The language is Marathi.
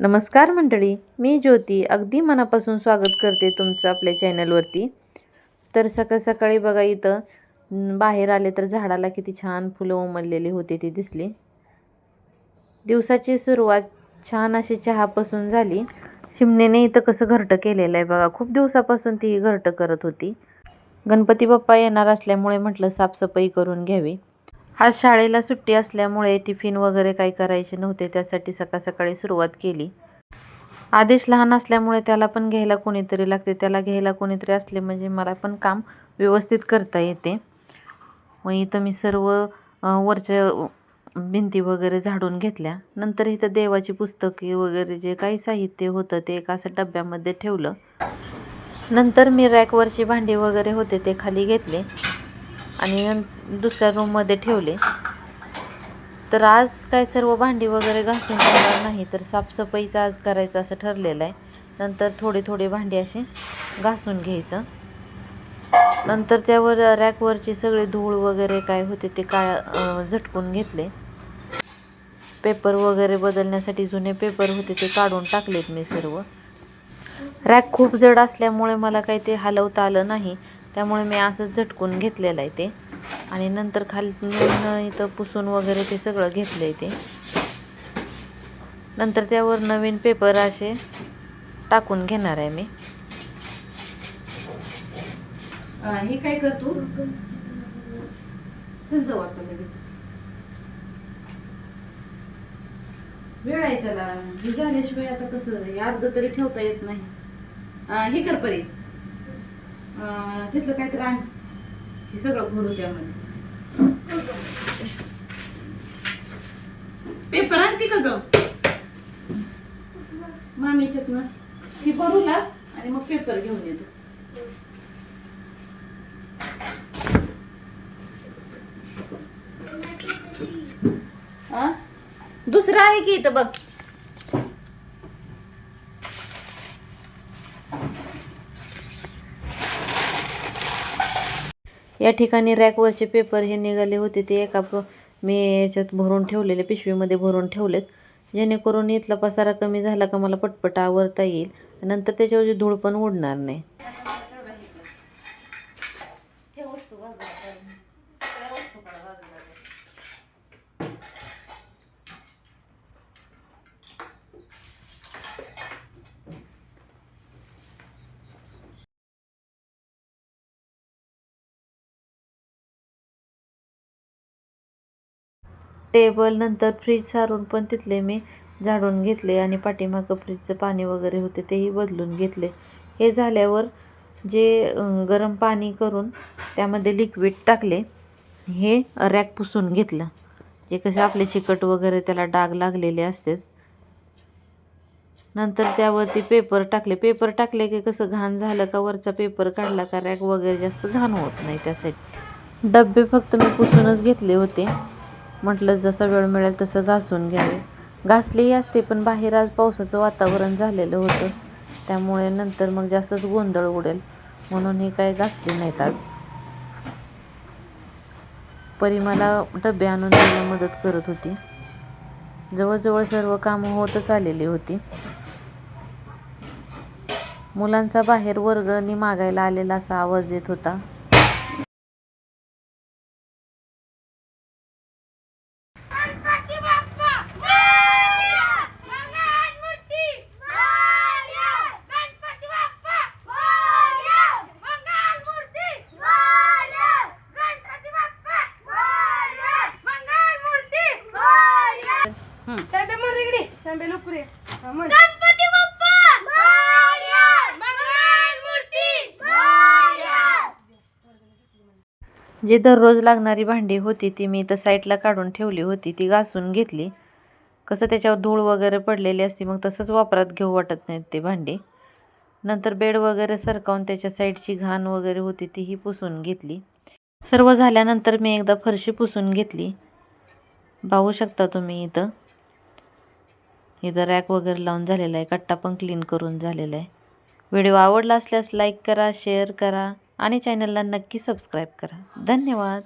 नमस्कार मंडळी मी ज्योती अगदी मनापासून स्वागत करते तुमचं आपल्या चॅनलवरती. तर सकाळ सकाळी बघा इथं बाहेर आले तर झाडाला किती छान फुलं उमललेली होती ती दिसली. दिवसाची सुरुवात छान अशी चहापासून झाली. शिमनेने इथं कसं घरटं केलेलं आहे बघा खूप दिवसापासून ती घरटं करत होती. गणपती बाप्पा येणार असल्यामुळे म्हटलं साफसफाई करून घ्यावी. आज शाळेला सुट्टी असल्यामुळे टिफिन वगैरे काही करायचे नव्हते त्यासाठी सकाळ सकाळी सुरुवात केली. आदेश लहान असल्यामुळे त्याला पण घ्यायला कोणीतरी लागते. त्याला घ्यायला कोणीतरी असले म्हणजे मला पण काम व्यवस्थित करता येते. मग इथं मी सर्व वरच्या भिंती वगैरे झाडून घेतल्या. नंतर इथं देवाची पुस्तके वगैरे जे काही साहित्य होतं ते एका असं डब्यामध्ये ठेवलं. नंतर मी रॅकवरची भांडी वगैरे होते ते खाली घेतले. आणि दुसऱ्या रूममध्ये ठेवले. तर आज काय सर्व भांडी वगैरे घासून घेणार नाही तर साफसफाईचं आज करायचं असं ठरलेलं आहे. नंतर थोडे थोडे भांडी असे घासून घ्यायचं. नंतर त्यावर रॅकवरची सगळे धूळ वगैरे काय होते ते काळ झटकून घेतले. पेपर वगैरे बदलण्यासाठी जुने पेपर होते ते काढून टाकलेत मी सर्व. रॅक खूप जड असल्यामुळे मला काही ते हलवता आलं नाही त्यामुळे मी असंच झटकून घेतलेलं आहे ते. आणि नंतर खालून इथं पुसून वगैरे ते सगळं घेतलं आहे ते. नंतर त्यावर नवीन पेपर असे टाकून घेणार आहे मी. हे काय करतो वेळ आहे त्याला. हे झाल्याशिवाय आता कसं अर्ध तरी ठेवता येत नाही. हे कर परी. तिथलं काहीतरी आण. हे सगळं भरू त्यामध्ये पेपर आणते का जाऊ मामीच्यात ना ती भरू ला आणि मग पेपर घेऊन येतो. आ? दुसरं आहे की इथं बघ. या ठिकाणी रॅकवरचे पेपर हे निघाले होते ते एका प मी याच्यात भरून ठेवलेले पिशवीमध्ये भरून ठेवलेत. जेणेकरून इथला पसारा कमी झाला का मला पटपट आवरता येईल नंतर त्याच्यावरची धूळ पण उडणार नाही. टेबल नंतर फ्रीज सारून पण तिथले मी झाडून घेतले आणि पाठीमागं फ्रीजचं पाणी वगैरे होते तेही बदलून घेतले. हे झाल्यावर जे गरम पाणी करून त्यामध्ये लिक्विड टाकले हे रॅक पुसून घेतलं. जे कसे आपले चिकट वगैरे त्याला डाग लागलेले असतात. नंतर त्यावरती पेपर टाकले. पेपर टाकले की कसं घाण झालं का वरचा पेपर काढला का रॅक वगैरे जास्त घाण होत नाही त्यासाठी. डबे फक्त मी पुसूनच घेतले होते. म्हटलं जसं वेळ मिळेल तसं घासून घ्यावे. घासलेही असते पण बाहेर आज पावसाचं वातावरण झालेलं होतं. त्यामुळे नंतर मग जास्तच गोंधळ उडेल. म्हणून हे काय घासले नाहीत आज. परी मला डबे आणून द्यायला मदत करत होती. जवळजवळ सर्व कामं होतच आलेली होती. मुलांचा बाहेर वर्गणी मागायला आलेला असा आवाज येत होता. मोरया शांबे मर इकडे. शांबे लवकर ये. म्हण. गणपती बाप्पा! मोरया! मंगल मूर्ती! मोरया! जे दररोज लागणारी भांडी होती ती मी इथं साईडला काढून ठेवली होती. ती घासून घेतली. कसं त्याच्यावर धूळ वगैरे पडलेली असते मग तसंच वापरात घेऊ वाटत नाहीत ते भांडी. नंतर बेड वगैरे सरकावून त्याच्या साईडची घाण वगैरे होती तीही पुसून घेतली. सर्व झाल्यानंतर मी एकदा फरशी पुसून घेतली. पाहू शकता तुम्ही इथं? इथं रॅक वगैरे लावून झालेला आहे. कट्टा पण क्लीन करून झालेला आहे. व्हिडिओ आवडला असल्यास लाईक करा शेअर करा आणि चॅनलला नक्की सबस्क्राईब करा. धन्यवाद.